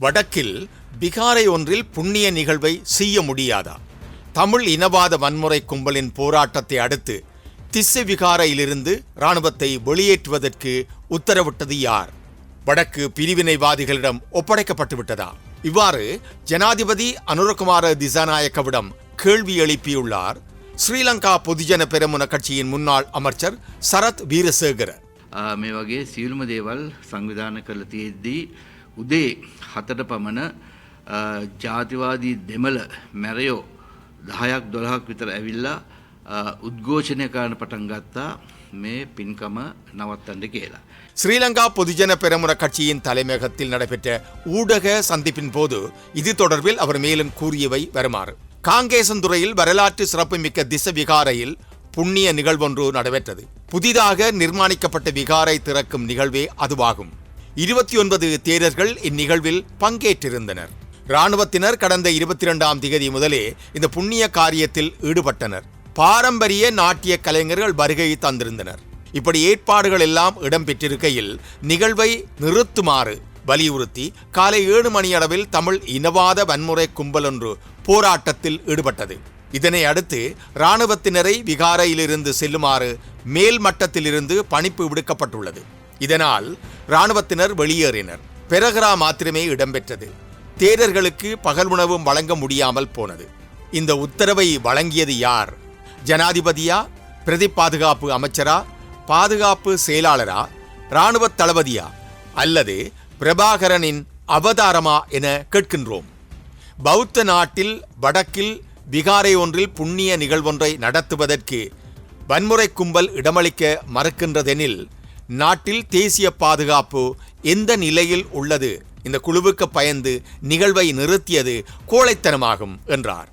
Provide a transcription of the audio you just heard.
வடக்கில் பிகாரை ஒன்றில் புண்ணிய நிகழ்வை செய்ய முடியாதா தமிழ் இனவாத வன்முறை கும்பலின் போராட்டத்தை அடுத்து திஸ்ஸ விகாரையிலிருந்து இராணுவத்தை வெளியேற்றுவதற்கு உத்தரவிட்டது யார் வடக்கு பிரிவினைவாதிகளிடம் ஒப்படைக்கப்பட்டு விட்டதா இவ்வாறு ஜனாதிபதி அனுரகுமார திசாநாயக்கவிடம் கேள்வி எழுப்பியுள்ளார் ஸ்ரீலங்கா பொதுஜன பெரமுன கட்சியின் முன்னாள் அமைச்சர் சரத் வீரசேகர ආ, මේ වගේ සියලුම දේවල් සංවිධාන කරලා තියෙද්දී උදේ හතට පමණ ආ, ජාතිවාදී දෙමළ මැරයෝ දහයක් දොළහක් විතර ඇවිල්ලා ආ, උද්ඝෝෂණය කරන පටන් ගත්තා මේ පින්කම නවත්තන්න කියලා. ஸ்ரீலங்கா பொதுஜன பெரமுன கட்சியின் தலைமையகத்தில் நடைபெற்ற ஊடக சந்திப்பின் போது இது தொடர்பில் அவர் மேலும் கூறியவை வருமாறு காங்கேசந்துறையில் வரலாற்று சிறப்புமிக்க திச விகாரையில் புண்ணிய நிகழ்வொன்று நடைபெற்றது புதிதாக நிர்மாணிக்கப்பட்ட விகாரை திறக்கும் நிகழ்வே அதுவாகும் இருபத்தி ஒன்பது தேரர்கள் இந்நிகழ்வில் பங்கேற்றிருந்தனர். இராணுவத்தினர் கடந்த இருபத்தி இரண்டாம் திகதி முதலே இந்த புண்ணிய காரியத்தில் ஈடுபட்டனர். பாரம்பரிய நாட்டிய கலைஞர்கள் வருகை தந்திருந்தனர். இப்படி ஏற்பாடுகள் எல்லாம் இடம்பெற்றிருக்கையில் நிகழ்வை நிறுத்துமாறு வலியுறுத்தி காலை ஏழு மணி அளவில் தமிழ் இனவாத வன்முறை கும்பல் ஒன்று போராட்டத்தில் ஈடுபட்டது. இதனை அடுத்து இராணுவத்தினரை விகாரையிலிருந்து செல்லுமாறு மேல் மட்டத்திலிருந்து பணிப்பு விடுக்கப்பட்டுள்ளது. இதனால் இராணுவத்தினர் வெளியேறினர். பெரகரா மாத்திரமே இடம்பெற்றது. தேரர்களுக்கு பகல் உணவும் வழங்க முடியாமல் போனது. இந்த உத்தரவை வழங்கியது யார்? ஜனாதிபதியா? பிரதி பாதுகாப்பு அமைச்சரா? பாதுகாப்பு செயலாளரா? இராணுவ தளபதியா? அல்லது பிரபாகரனின் அவதாரமா என கேட்கின்றோம். பௌத்த நாட்டில் வடக்கில் விகாரை ஒன்றில் புண்ணிய நிகழ்வொன்றை நடத்துவதற்கு வன்முறை கும்பல் இடமளிக்க மறுக்கின்றதெனில் நாட்டில் தேசிய பாதுகாப்பு எந்த நிலையில் உள்ளது? இந்த குழுவுக்கு பயந்து நிகழ்வை நிறுத்தியது கோழைத்தனமாகும் என்றார்.